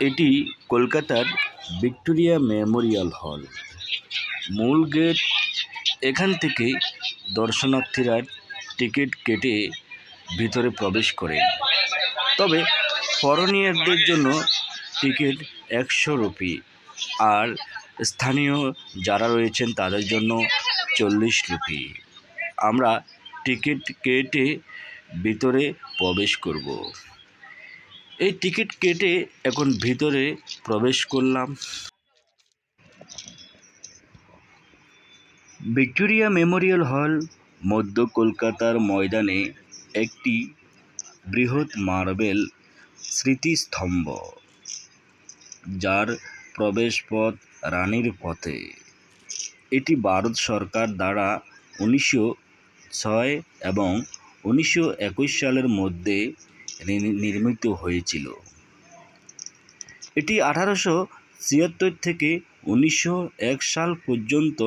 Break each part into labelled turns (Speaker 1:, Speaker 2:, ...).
Speaker 1: এটি কলকাতার Victoria Memorial হল। মূল গেট এখান থেকে দর্শনার্থীরা টিকিট কেটে ভিতরে প্রবেশ করেন তবে ফরেনিয়ারদের জন্য টিকিট একশো রুপি আর স্থানীয় যারা রয়েছেন তাদের জন্য চল্লিশ রুপি। আমরা টিকিট কেটে ভিতরে প্রবেশ করব। এই টিকিট কেটে এখন ভিতরে প্রবেশ করলাম। ভিক্টোরিয়া মেমোরিয়াল হল মধ্য কলকাতার ময়দানে একটি বৃহৎ মার্বেল স্মৃতিস্তম্ভ, যার প্রবেশপথ রানীর পথে। এটি ভারত সরকার দ্বারা উনিশশো ছয় এবং উনিশশো একুশ সালের মধ্যে নির্মিত হয়েছিল। এটি আঠারোশো ছিয়াত্তর থেকে উনিশশো এক সাল পর্যন্ত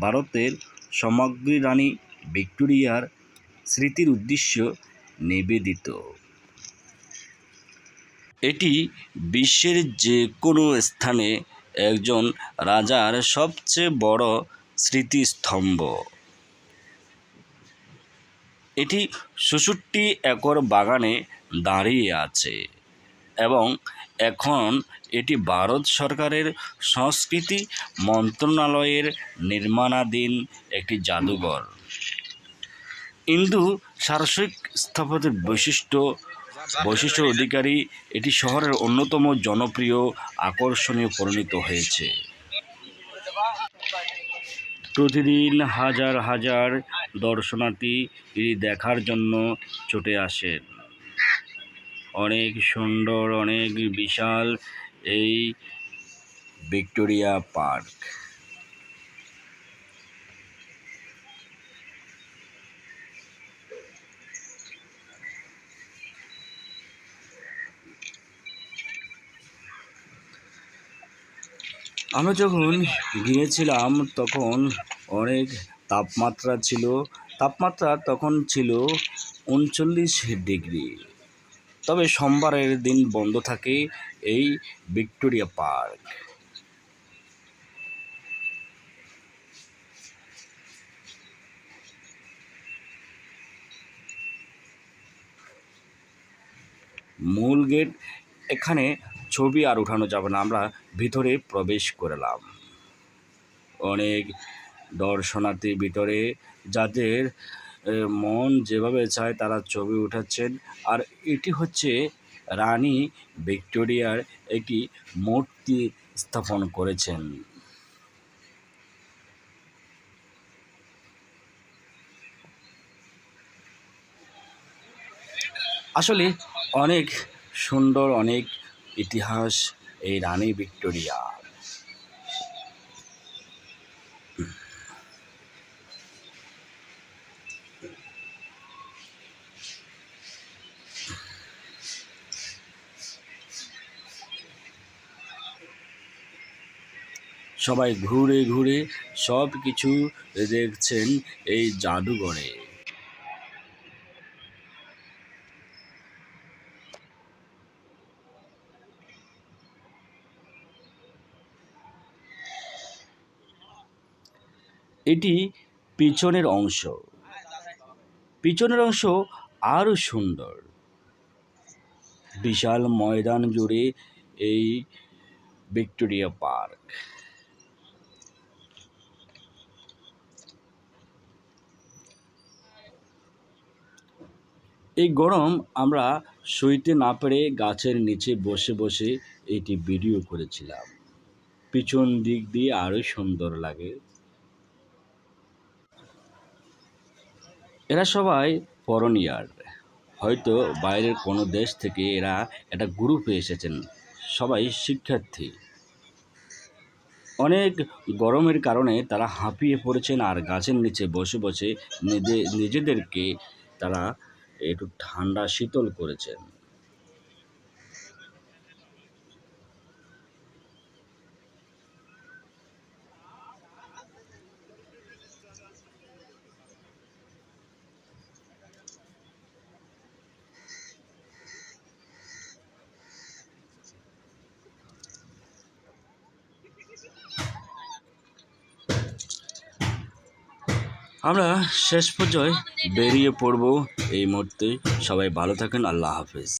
Speaker 1: ভারতের সমগ্র রানী ভিক্টোরিয়ার স্মৃতির উদ্দেশ্য নিবেদিত। এটি বিশ্বের যে কোনো স্থানে একজন রাজার সবচেয়ে বড় স্মৃতিস্তম্ভ। এটি ষষট্টি একর বাগানে দাঁড়িয়ে আছে। এবং এখন এটি ভারত সরকারের সংস্কৃতি মন্ত্রণালয়ের নির্মাণাধীন একটি জাদুঘর। ইন্দু সারস্বিক স্থাপত্যের বৈশিষ্ট্য বৈশিষ্ট্য অধিকারী এটি শহরের অন্যতম জনপ্রিয়, আকর্ষণীয় পরিণত হয়েছে। প্রতিদিন হাজার হাজার দর্শনার্থী এটি দেখার জন্য ছুটে আসেন। অনেক সুন্দর, অনেক বিশাল এই ভিক্টোরিয়া পার্ক। আমরা যখন গিয়েছিলাম, তখন অনেক তাপমাত্রা ছিল। তাপমাত্রা তখন ছিল উনচল্লিশ ডিগ্রি। তবে সোমবারের দিন বন্ধ থাকে এই ভিক্টোরিয়া পার্ক। মূল গেট, এখানে ছবি আর উঠানো যাবে না, আমরা ভিতরে প্রবেশ করলাম অনেক দর্শনার্থী ভিতরে, যাদের মন যেভাবে চায় তারা ছবি উঠাচ্ছেন। আর এটি হচ্ছে রানী ভিক্টোরিয়ার একটি মূর্তি স্থাপন করেছেন। আসলে অনেক সুন্দর, অনেক ইতিহাস এই রানী ভিক্টোরিয়া। সবাই ঘুরে ঘুরে সব কিছু দেখছেন এই জাদুঘরে। এটি পিছনের অংশ। পিছনের অংশ আরও সুন্দর। বিশাল ময়দান জুড়ে এই ভিক্টোরিয়া পার্ক। এই গরম আমরা সইতে না পেরে গাছের নিচে বসে বসে এটি ভিডিও করেছিলাম। পিছন দিক দিয়ে আরও সুন্দর লাগে। এরা সবাই ফরেনিয়ার হয়তো বাইরের কোনো দেশ থেকে এরা একটা গ্রুপে এসেছেন। সবাই শিক্ষার্থী। অনেক গরমের কারণে তারা হাঁপিয়ে পড়েছেন আর গাছের নিচে বসে বসে নিজে, নিজেদেরকে তারা একটু ঠান্ডা শীতল করেছেন। আমরা শেষ পর্যায়ে বেরিয়ে পড়ব এই মুহূর্তে। সবাই ভালো থাকেন আল্লাহ হাফেজ।